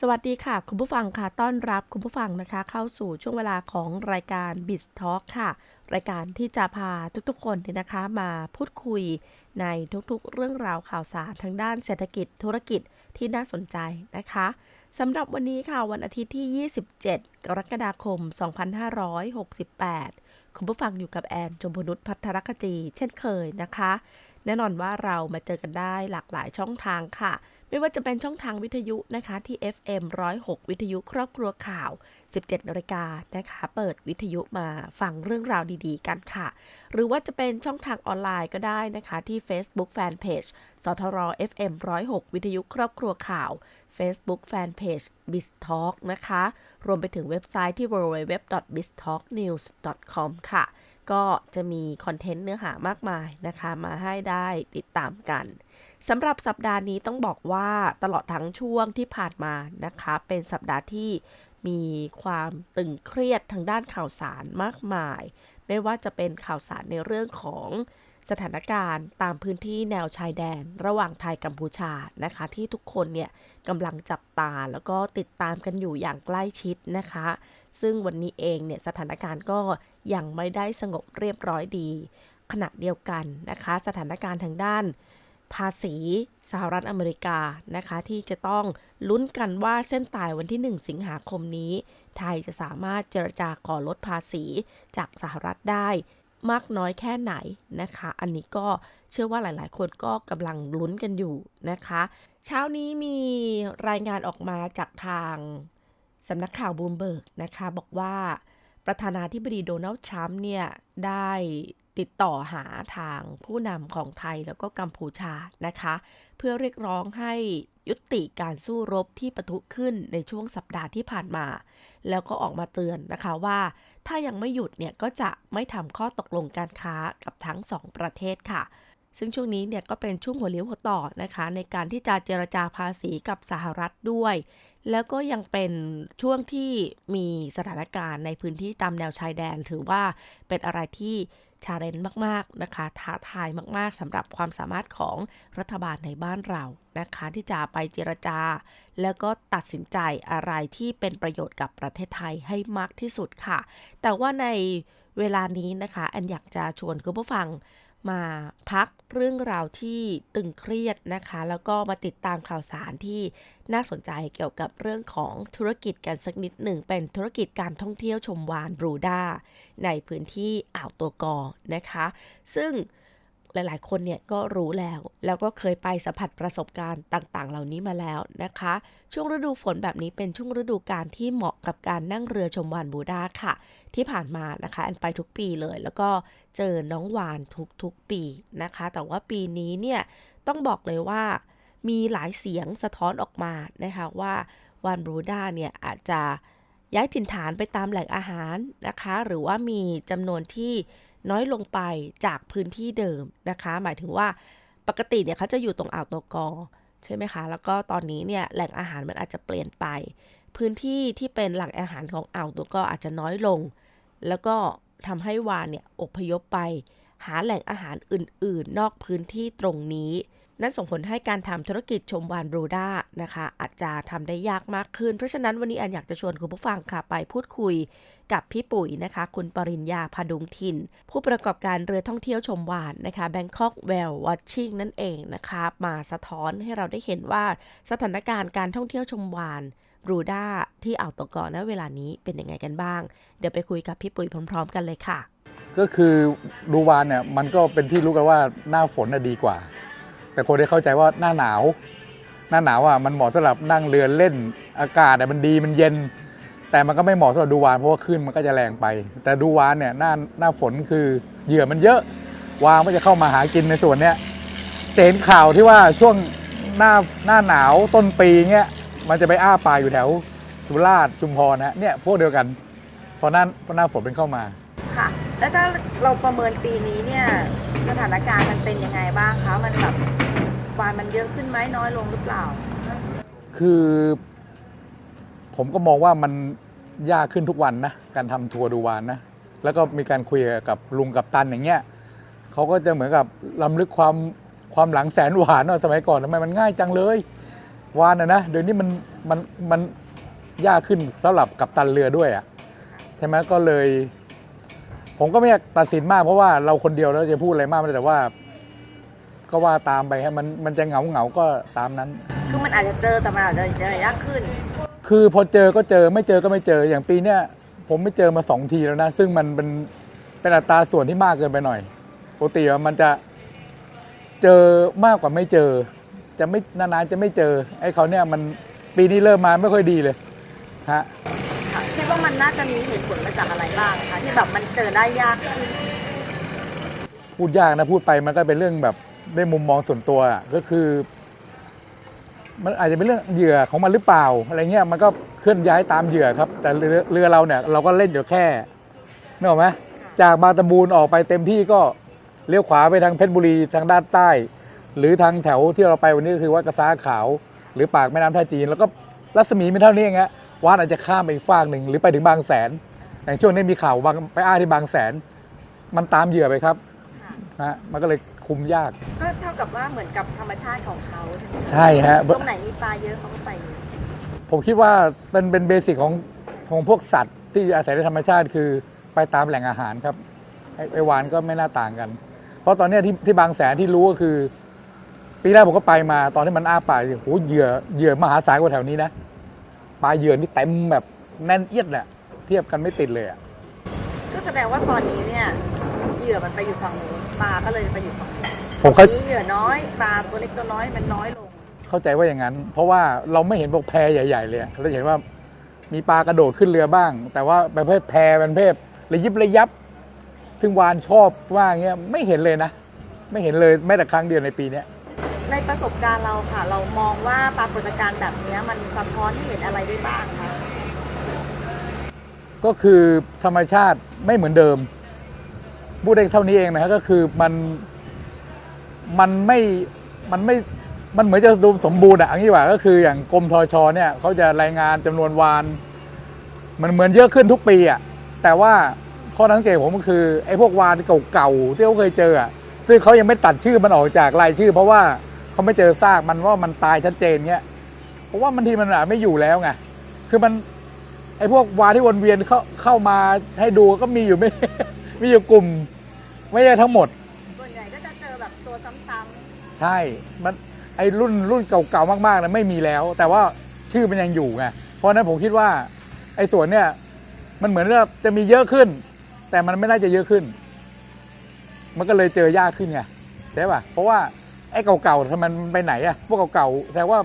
สวัสดีค่ะ คุณผู้ฟังค่ะต้อนรับคุณผู้ฟังนะคะ เข้าสู่ช่วงเวลาของรายการ b i z Talk ค่ะ รายการที่จะพาทุกๆ คนเนี่ยนะคะมาพูดคุยในทุกๆ เรื่องราวข่าวสารทางด้านเศรษฐกิจธุรกิจที่น่าสนใจนะคะสำหรับวันนี้ค่ะวันอาทิตย์ที่ 27 กรกฎาคม 2568 คุณผู้ฟังอยู่กับแอนจมพนุษย์พัทรคจี เช่นเคยนะคะ แน่นอนว่าเรามาเจอกันได้หลากหลายช่องทางค่ะ ไม่ว่าจะเป็นช่องทางวิทยุนะคะที่ FM 106 วิทยุครอบครัวข่าว 17นาฬิกานะคะ เปิดวิทยุมาฟังเรื่องราวดีๆ กันค่ะ หรือว่าจะเป็นช่องทางออนไลน์ก็ได้นะคะที่ Facebook Fanpage สทร FM 106 วิทยุครอบครัวข่าว Facebook Fanpage b i z Talk นะคะ รวมไปถึงเว็บไซต์ที่ www.biztalknews.com ค่ะ ก็จะมีคอนเทนต์เนื้อหามากมายนะคะ มาให้ได้ติดตามกันสำหรับสัปดาห์นี้ต้องบอกว่าตลอดทั้งช่วงที่ผ่านมานะคะ เป็นสัปดาห์ที่มีความตึงเครียดทางด้านข่าวสารมากมาย ไม่ว่าจะเป็นข่าวสารในเรื่องของ สถานการณ์ตามพื้นที่แนวชายแดน ระหว่างไทยกัมพูชานะคะ ที่ทุกคนเนี่ยกำลังจับตาแล้วก็ติดตามกันอยู่อย่างใกล้ชิดนะคะ ซึ่งวันนี้เองเนี่ยสถานการณ์ก็ยังไม่ได้สงบเรียบร้อยดี ขณะเดียวกันนะคะ สถานการณ์ทางด้านภาษีสหรัฐอเมริกานะคะ ที่จะต้องลุ้นกันว่าเส้นตายวันที่ 1 สิงหาคมนี้ ไทยจะสามารถเจรจาขอลดภาษีจากสหรัฐได้ มากน้อยแค่ไหนนะคะ อันนี้ก็เชื่อว่าหลายๆ คนก็กำลังลุ้นกันอยู่นะคะ เช้านี้มีรายงานออกมาจากทางสำนักข่าวบูมเบิร์กนะคะ บอกว่าประธานาธิบดีโดนัลด์ทรัมป์เนี่ยได้ติดต่อหาทางผู้นำของไทยแล้วก็กัมพูชานะคะ เพื่อเรียกร้องให้ ยุติการสู้รบที่ปะทุขึ้นในช่วงสัปดาห์ที่ผ่านมา แล้วก็ออกมาเตือนนะคะว่า ถ้ายังไม่หยุดเนี่ยก็จะไม่ทำข้อตกลงการค้ากับทั้งสองประเทศค่ะซึ่งช่วงนี้เนี่ยก็เป็นช่วงหัวเลี้ยวหัวต่อนะคะ ในการที่จะเจรจาภาษีกับสหรัฐด้วย แล้วก็ยังเป็นช่วงที่มีสถานการณ์ในพื้นที่ตามแนวชายแดน ถือว่าเป็นอะไรที่ชาเลนจ์มาก ๆ นะคะ ท้าทายมาก ๆสำหรับความสามารถของรัฐบาลในบ้านเรานะคะ ที่จะไปเจรจา แล้วก็ตัดสินใจอะไรที่เป็นประโยชน์กับประเทศไทยให้มากที่สุดค่ะ แต่ว่าในเวลานี้นะคะแอนอยากจะชวนคุณผู้ฟัง มาพักเรื่องราวที่ตึงเครียดนะคะ แล้วก็มาติดตามข่าวสารที่น่าสนใจเกี่ยวกับเรื่องของธุรกิจกันสักนิดหนึ่ง เป็นธุรกิจการท่องเที่ยวชมวานบรูดาในพื้นที่อ่าวตัวกอนะคะ ซึ่ง หลายๆ คนเนี่ยก็รู้แล้ว แล้วก็เคยไปสัมผัสประสบการณ์ต่างๆ เหล่านี้มาแล้วนะคะ ช่วงฤดูฝนแบบนี้เป็นช่วงฤดูการที่เหมาะกับการนั่งเรือชมวานบูดาค่ะ ที่ผ่านมานะคะแอนไปทุกปีเลย แล้วก็เจอน้องวานทุกๆปีนะคะ แต่ว่าปีนี้เนี่ยต้องบอกเลยว่ามีหลายเสียงสะท้อนออกมานะคะว่าวานบูดาเนี่ยอาจจะย้ายถิ่นฐานไปตามแหล่งอาหารนะคะ หรือว่ามีจำนวนที่ น้อยลงไปจากพื้นที่เดิมนะคะ หมายถึงว่าปกติเนี่ยเขาจะอยู่ตรงอ่าวตัวกอใช่ไหมคะ แล้วก็ตอนนี้เนี่ยแหล่งอาหารมันอาจจะเปลี่ยนไป พื้นที่ที่เป็นหลังอาหารของอ่าวตัวกออาจจะน้อยลง แล้วก็ทำให้วานเนี่ยอพยพไป หาแหล่งอาหารอื่น ๆ นอกพื้นที่ตรงนี้ นั่นส่งผลให้การทำธุรกิจชมวานบรูด้านะคะ อาจจะทำได้ยากมากขึ้น เพราะฉะนั้นวันนี้อันอยากจะชวนคุณผู้ฟังค่ะไปพูดคุยกับพี่ปุ๋ยนะคะ คุณปริญญาพดุงทินผู้ประกอบการเรือท่องเที่ยวชมวานนะคะ Bangkok Well Watching นั่นเองนะคะ มาสะท้อนให้เราได้เห็นว่าสถานการณ์การท่องเที่ยวชมวานบรูด้าที่อ่าวตะกอนณเวลานี้เป็นยังไงกันบ้าง เดี๋ยวไปคุยกับพี่ปุ๋ยพร้อม ๆ กันเลยค่ะ ก็คือดูวานเนี่ยมันก็เป็นที่รู้กันว่าหน้าฝนน่ะดีกว่า แต่คนได้เข้าใจว่าหน้าหนาว หน้าหนาวอะมันเหมาะสำหรับนั่งเรือเล่นอากาศอ่มันดีมันเย็น แต่มันก็ไม่เหมาะสำหรับดูวานเพราะว่าคลื่นมันก็จะแรงไป แต่ดูวานเนี่ยหน้าหน้าฝนคือเหยื่อมันเยอะวางมันจะเข้ามาหากินในส่วนเนี้ยจะเห็นข่าวที่ว่าช่วงหน้าหน้าหนาวต้นปีเงี้ยมันจะไปอ้าปาอยู่แถวสุราษฎร์ชุมพรนะเนี่ยพวกเดียวกันพอหน้าพอหน้าฝนเป็นเข้ามาค่ะแล้วถ้าเราประเมินปีนี้เนี่ยสถานการณ์มันเป็นยังไงบ้างคะ มันแบบ วานมันเยอะขึ้นไหมน้อยลงหรือเปล่า คือ ผมก็มองว่ามันยากขึ้นทุกวันนะ การทำทัวร์ดูวานนะ แล้วก็มีการคุยกับลุงกับตันอย่างเงี้ยเขาก็จะเหมือนกับลำลึกความความหลังแสนหวานว่าสมัยก่อนทำไมมันง่ายจังเลยวานนะนะเดี๋ยวนี้มันมันมันยากขึ้นสำหรับกัปตันเรือด้วยอะใช่ไหมก็เลย ผมก็ไม่อยากตัดสินมากเพราะว่าเราคนเดียวแล้วจะพูดอะไรมากไม่ได้แต่ว่า ก็ว่าตามไปฮะมันมันจะเหงาเหงาๆก็ตามนั้น คือมันอาจจะเจอแต่มันอาจจะเจอยากขึ้น คือพอเจอก็เจอไม่เจอก็ไม่เจออย่างปีเนี้ยผมไม่เจอมาสองทีแล้วนะซึ่งมันเป็นเป็นอัตราส่วนที่มากเกินไปหน่อยปกติอะมันจะเจอมากกว่าไม่เจอ จะไม่นานๆจะไม่เจอไอ้เขาเนี่ยมันปีนี้เริ่มมาไม่ค่อยดีเลยฮะค่ะคิดว่ามันน่าจะมีเหตุผลมาจากอะไรบ้างคะที่แบบมันเจอได้ยากขึ้นพูดยากนะพูดไปมันก็เป็นเรื่องแบบ ในมุมมองส่วนตัวอะก็คือ มันอาจจะเป็นเรื่องเหยื่อของมันหรือเปล่าอะไรเงี้ยมันก็เคลื่อนย้ายตามเหยื่อครับ แต่เรือเรือเราเนี่ย เราก็เล่นอยู่แค่นึกออกไหมจากบางตะบูนออกไปเต็มที่ก็เลี้ยวขวาไปทางเพชรบุรีทางด้านใต้ หรือทางแถวที่เราไปวันนี้ก็คือวัดกระซ้าขาว หรือปากแม่น้ำท่าจีน แล้วก็รัศมีไม่เท่านี้เองฮะวานอาจจะข้ามไปอีกฝากหนึ่งหรือไปถึงบางแสนอย่างช่วงนี้มีข่าวบางไปอ้าที่บางแสน มันตามเหยื่อไปครับค่ะนะมันก็เลย คุมยาก ก็เท่ากับว่าเหมือนกับธรรมชาติของเขาใช่ไหมคะใช่ฮะ ตรงไหนมีปลาเยอะเขาก็ไปเลยผมคิดว่าเป็นเป็นเบสิกของของพวกสัตว์ที่อาศัยในธรรมชาติคือไปตามแหล่งอาหารครับไอ้ไอวานก็ไม่น่าต่างกัน เพราะตอนเนี้ยที่ที่บางแสนที่รู้ก็คือ ปีแรกผมก็ไปมาตอนที่มันอ้าปากโอ้โหเหยื่อเหยื่อมหาศาลกว่าแถวนี้นะปลาเหยื่อนี่เต็มแบบแน่นเอียดแหละเทียบกันไม่ติดเลยอะ ก็แสดงว่าตอนนี้เนี่ยเหยื่อมันไปอยู่ฝั่งนู้น ปลาก็เลยไปอยู่ฝั่งนี้ผมเข้า นี้เหยื่อน้อยปลาตัวเล็กตัวน้อยมันน้อยลง เข้าใจว่าอย่างนั้น เพราะว่าเราไม่เห็นพวกแพใหญ่ ๆ เลยอะเราเห็นว่ามีปลากระโดดขึ้นเรือบ้าง แต่ว่าประเภทแพเป็นประเภทระยิบระยับ ซึ่งวานชอบว่าอย่างเงี้ยไม่เห็นเลยนะ ไม่เห็นเลยแม้แต่ครั้งเดียวในปีเนี้ย ในประสบการณ์เราค่ะ เรามองว่าปรากฏการณ์แบบนี้มันสะท้อนให้เห็นอะไรได้บ้างคะก็คือธรรมชาติไม่เหมือนเดิม พูดได้เท่านี้เองนะครับก็คือมันมันไม่มันไม่มันเหมือนจะดูสมบูรณ์อะอย่างนี้ว่าก็คืออย่างกรมทชเนี่ยเขาจะรายงานจำนวนวาน มันเหมือนเยอะขึ้นทุกปีอะแต่ว่าข้อสังเกตผมก็คือไอ้พวกวานเก่าๆที่เขาเคยเจออะซึ่งเขายังไม่ตัดชื่อมันออกจากรายชื่อ เพราะว่าเขาไม่เจอซากมันว่ามันตายชัดเจนเงี้ยเพราะว่าบางทีมันอาจไม่อยู่แล้วไงคือมันไอ้พวกวานที่วนเวียนเข้าเข้ามาให้ดูก็มีอยู่ไม่ มีอยู่กลุ่ม ไม่ใช่ทั้งหมด ส่วนใหญ่ก็จะเจอแบบตัวซ้ำใช่ มันไอ้รุ่นรุ่นเก่าๆมากๆนะไม่มีแล้ว แต่ว่าชื่อมันยังอยู่ไง เพราะฉะนั้นผมคิดว่าไอ้ส่วนเนี้ยมันเหมือนว่าจะมีเยอะขึ้น แต่มันไม่น่าจะเยอะขึ้น มันก็เลยเจอยากขึ้นไงใช่ป่ะ เพราะว่าไอ้เก่าๆทำไมมันไปไหนอะพวกเก่าๆแต่ว่า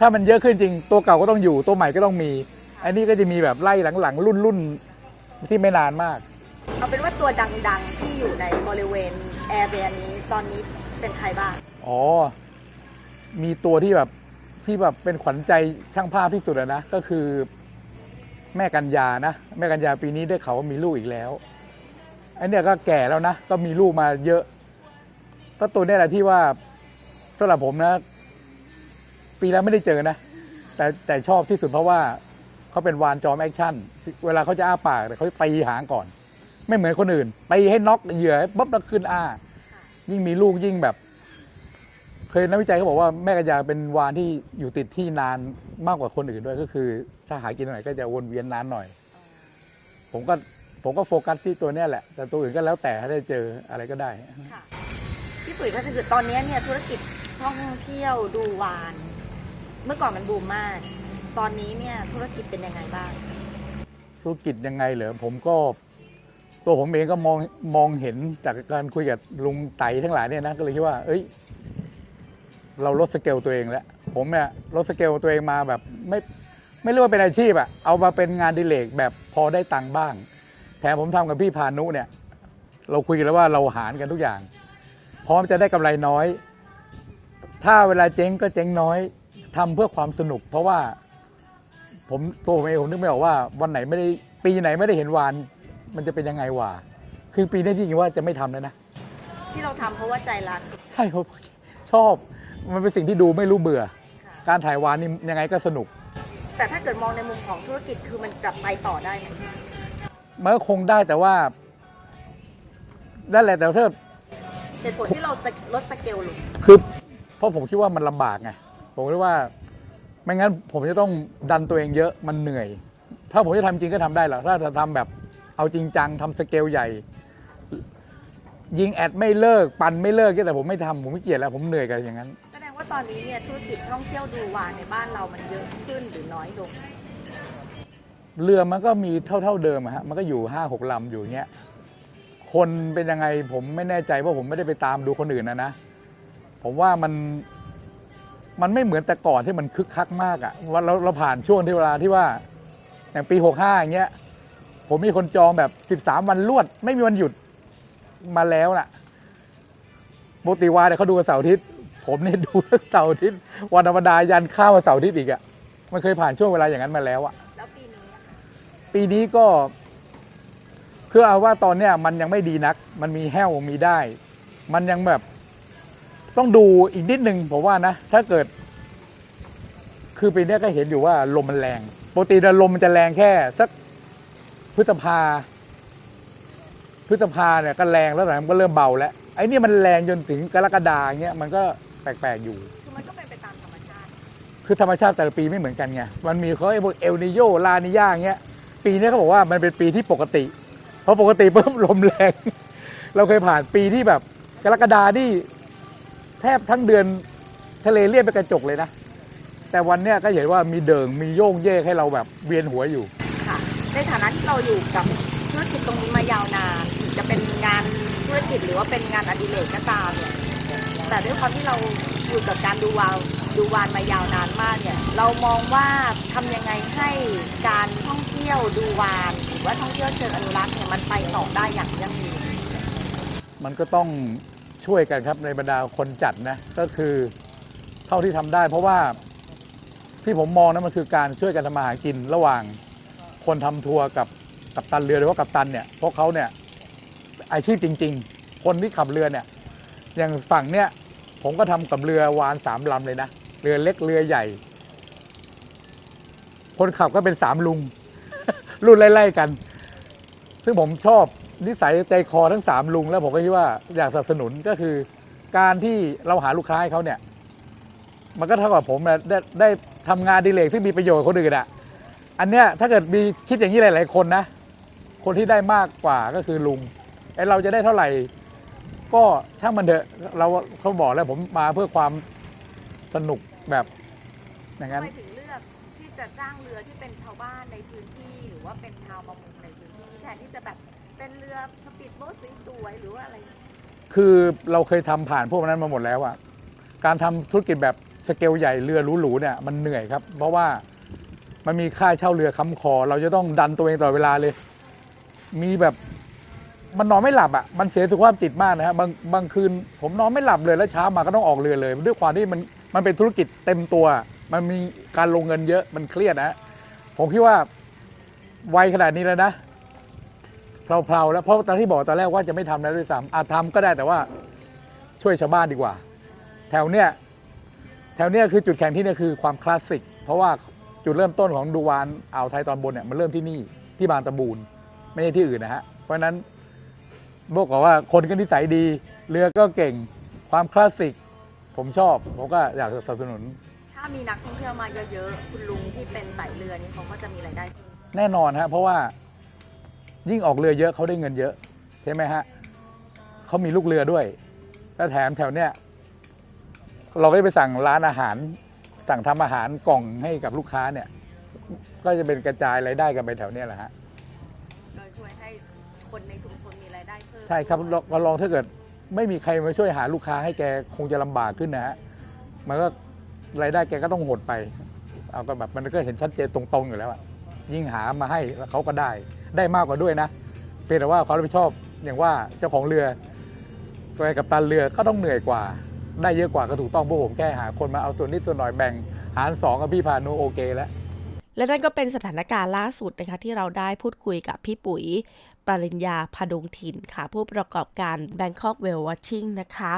ถ้ามันเยอะขึ้นจริง ตัวเก่าก็ต้องอยู่ตัวใหม่ก็ต้องมี อันนี้ก็จะมีแบบไล่หลังๆรุ่นรุ่นๆที่ไม่นานมากๆ เอาเป็นว่าตัวดังๆ ที่อยู่ในบริเวณแอร์เรียนี้ตอนนี้เป็นใครบ้าง อ๋อ มีตัวที่แบบที่แบบเป็นขวัญใจช่างภาพที่สุดอะนะ ก็คือแม่กัญญานะ แม่กัญญาปีนี้ได้เขาวว่ามีลูกอีกแล้วไอ้เนี่ยก็แก่แล้วนะ ก็มีลูกมาเยอะ ก็ตัวเนี้แหละที่ว่าสำหรับผมนะ ปีแล้วไม่ได้เจอนะ แต่แต่ชอบที่สุดเพราะว่าเขาเป็นวานจอมแอคชั่น เวลาเขาจะอ้าปากแต่เขาตีหางก่อน ไม่เหมือนคนอื่นตีให้น็อกเหยื่อให้ปั๊บแล้วขึ้นอ้ายิ่งมีลูกยิ่งแบบ เคยนักวิจัยเขาบอกว่าแม่กัญญาเป็นวานที่อยู่ติดที่นานมากกว่าคนอื่นด้วยก็คือ ถ้าหากินตรงไหนก็จะวนเวียนนานหน่อย ผมก็ผมก็โฟกัสที่ตัวเนี้ยแหละ แต่ตัวอื่นก็แล้วแต่ถ้าได้เจออะไรก็ได้ ค่ะพี่ปุ๋ยก็คือตอนนี้เนี่ยธุรกิจท่องเที่ยวดูวาน เมื่อก่อนมันบูมมาก ตอนนี้เนี่ยธุรกิจเป็นยังไงบ้าง ธุรกิจยังไงเหรอผมก็ ตัวผมเองก็มองมองเห็นจากการคุยกับลุงไต่ทั้งหลายเนี่ยนะก็เลยคิดว่า เอ้ย เราลดสเกลตัวเองแล้วผมเนี่ยลดสเกลตัวเองมาแบบไม่ไม่เรียกว่าเป็นอาชีพอะเอามาเป็นงานดิเลกแบบพอได้ตังค์บ้าง แถมผมทำกับพี่พานุเนี่ย เราคุยกันแล้วว่าเราหารกันทุกอย่าง พร้อมจะได้กำไรน้อย ถ้าเวลาเจ๊งก็เจ๊งน้อยทำเพื่อความสนุก เพราะว่าผมตัวผมเองผมนึกไม่ออกว่าวันไหนไม่ได้ปีไหนไม่ได้เห็นวาน มันจะเป็นยังไงวะคือปีนี้ที่จริงว่าจะไม่ทำแล้วนะ ที่เราทำเพราะว่าใจรักใช่ผมชอบมันเป็นสิ่งที่ดูไม่รู้เบื่อ ค่ะการถ่ายวานนี่ยังไงก็สนุก แต่ถ้าเกิดมองในมุมของธุรกิจคือมันจะไปต่อได้ไหมมันก็คงได้แต่ว่านั่นแหละแต่ถ้าเหตุผลที่เราลดสเกลลงคือเพราะผมคิดว่ามันลำบากไงผมคิดว่า ไม่งั้นผมจะต้องดันตัวเองเยอะมันเหนื่อย ถ้าผมจะทำจริงก็ทำได้หรอกถ้าจะทำแบบ เอาจริงจังทำสเกลใหญ่ ยิงแอดไม่เลิก ปันไม่เลิกแต่ผมไม่ทำผมไม่เกลียดแล้วผมเหนื่อยกับอย่างนั้น แสดงว่าตอนนี้เนี่ยธุรกิจท่องเที่ยวดูวานในบ้านเรามันเยอะขึ้นหรือน้อยลงเรือมันก็มีเท่าเท่าๆเดิมอะฮะมันก็อยู่ห้าหกลำอยู่อย่างเงี้ยคนเป็นยังไงผมไม่แน่ใจว่าผมไม่ได้ไปตามดูคนอื่นนะนะ ผมว่ามันมันไม่เหมือนแต่ก่อนที่มันคึกคักมากอะว่าเราเราผ่านช่วงที่เวลาที่ว่า อย่างปีหกห้าอย่างเงี้ย ผมมีคนจองแบบสิบสามวันรวด ไม่มีวันหยุดมาแล้วน่ะปกติวาเนี่ยเขาดูวันเสาร์อาทิตย์ ผมเนี่ยดูเสาร์อาทิตย์วันธรรมดายันข้าววันเสาร์อาทิตย์อีกอะมันเคยผ่านช่วงเวลาอย่างนั้นมาแล้วอะแล้วปีนี้อะคะปีนี้ก็คือเอาว่าตอนเนี้ยมันยังไม่ดีนัก มันมีแห้วมีได้ มันยังแบบ ต้องดูอีกนิดนึงผมว่านะ ถ้าเกิด คือปีเนี้ยก็เห็นอยู่ว่าลมมันแรงปกติเนี่ยลมมันจะแรงแค่สัก พฤษภา พฤษภาเนี่ยก็แรงแล้วหลังมันก็เริ่มเบาแล้ว ไอ้นี่มันแรงจนถึงกรกฎาเงี้ยมันก็แปลกๆอยู่ คือมันก็เป็นไปตามธรรมชาติ คือธรรมชาติแต่ละปีไม่เหมือนกันไง มันมีเขาไอ้พวกเอลนิโยลานิยาเงี้ย ปีนี้เขาบอกว่ามันเป็นปีที่ปกติ เพราะปกติเพิ่มลมแรง เราเคยผ่านปีที่แบบ กรกฎาที่แทบทั้งเดือนทะเลเลียบไปกระจกเลยนะ แต่วันเนี้ยก็เห็นว่ามีเดิงมีโย่งเย่กให้เราแบบเวียนหัวอยู่ ค่ะ ในฐานะที่ เราอยู่กับธุรกิจตรงนี้มายาวนานจะเป็นงานธุรกิจหรือว่าเป็นงานอดิเรกก็ตามเนี่ยแต่ด้วยความที่เราอยู่กับการดูวาวดูวานมายาวนานมากเนี่ย เรามองว่าทำยังไงให้การท่องเที่ยวดูวานหรือว่าท่องเที่ยวเชิงอนุรักษ์เนี่ยมันไปต่อได้อย่างยั่งยืน มันก็ต้องช่วยกันครับในบรรดาคนจัดนะก็คือเท่าที่ทำได้ เพราะว่าที่ผมมองนะมันคือการช่วยกันทำมาหากินระหว่าง คนทำทัวร์กับกับตันเรือหรือว่ากับตันเนี่ยเพราะเขาเนี่ยอาชีพจริง ๆ คนที่ขับเรือเนี่ยอย่างฝั่งเนี่ยผมก็ทำกับเรือวานสามลำเลยนะเรือเล็กเรือใหญ่ คนขับก็เป็นสามลุง รุ่นไล่ๆกัน ซึ่งผมชอบนิสัยใจคอทั้งสามลุง แล้วผมก็คิดว่าอยากสนับสนุนก็คือ การที่เราหาลูกค้าให้เขาเนี่ย มันก็เท่ากับผมนะได้ได้ทำงานดีเลกที่มีประโยชน์คนอื่นอะ อันเนี้ยถ้าเกิดมีคิดอย่างนี้หลาย ๆ คนนะ คนที่ได้มากกว่าก็คือลุงไอเราจะได้เท่าไหร่ ก็ช่างมันเถอะเราเขาบอกแล้วผมมาเพื่อความสนุกแบบอย่างนั้น ทำไมถึงเลือกที่จะจ้างเรือที่เป็นชาวบ้านในพื้นที่หรือว่าเป็นชาวประมงในพื้นที่แทนที่จะแบบเป็นเรือสปีดโบ๊ทสวยๆหรือว่าอะไร คือเราเคยทำผ่านพวกนั้นมาหมดแล้วอะการทำธุรกิจแบบสเกลใหญ่เรือหรูๆเนี่ยมันเหนื่อยครับ เพราะว่า มันมีค่าเช่าเรือค้ำคอ เราจะต้องดันตัวเองตลอดเวลาเลย มีแบบมันนอนไม่หลับอะมันเสียสุขภาพจิตมากนะฮะบางบางคืนผมนอนไม่หลับเลยแล้วเช้ามาก็ต้องออกเรือเลย ด้วยความที่มันมันเป็นธุรกิจเต็มตัว มันมีการลงเงินเยอะมันเครียดนะผมคิดว่าวัยขนาดนี้แล้วนะเพลาๆแล้วเพราะตอนที่บอกตอนแรกว่าจะไม่ทำแล้วด้วยซ้ำอาจทำก็ได้แต่ว่าช่วยชาวบ้านดีกว่า แถวเนี้ยแถวเนี้ยคือจุดแข็งที่เนี่ยคือความคลาสสิก เพราะว่า จุดเริ่มต้นของดูวานอ่าวไทยตอนบนเนี่ยมันเริ่มที่นี่ที่บางตะบูนไม่ใช่ที่อื่นนะฮะเพราะฉะนั้นบอกก่อนว่าคนก็นิสัยดี เรือก็เก่งความคลาสสิก ผมชอบผมก็อยากสนับสนุน ถ้ามีนักท่องเที่ยวมาเยอะๆคุณลุงที่เป็นไต่เรือนี่เขาก็จะมีรายได้เพิ่มแน่นอนฮะเพราะว่ายิ่งออกเรือเยอะเขาได้เงินเยอะ ใช่ไหมฮะเขามีลูกเรือด้วย แล้วแถมแถวเนี้ยเราก็จะไปสั่งร้านอาหาร สั่งทำอาหารกล่องให้กับลูกค้าเนี่ย ก็จะเป็นกระจายรายได้กันไปแถวเนี้ยแหละฮะโดยช่วยให้คนในชุมชนมีรายได้เพิ่มใช่ครับลองก็ลองถ้าเกิดไม่มีใครมาช่วยหาลูกค้าให้แกคงจะลำบากขึ้นนะฮะมันก็รายได้แกก็ต้องหดไป เอาก็แบบมันก็เห็นชัดเจนตรงๆอยู่แล้วอะยิ่งหามาให้แล้วเขาก็ได้ได้มากกว่าด้วยนะเพียงแต่ว่าความรับผิดชอบอย่างว่าเจ้าของเรือตัวกับตันเรือก็ต้องเหนื่อยกว่า ได้เยอะกว่าก็ถูกต้องพวกผมแค่หาคนมาเอาส่วนนิดส่วนหน่อยแบ่ง หารสองกับพี่พานุโอเคแล้วและนั่นก็เป็นสถานการณ์ล่าสุดนะคะที่เราได้พูดคุยกับพี่ปุ๋ย ปริญญาพดุงถิ่นค่ะ ผู้ประกอบการ Bangkok Whale Watching นะคะ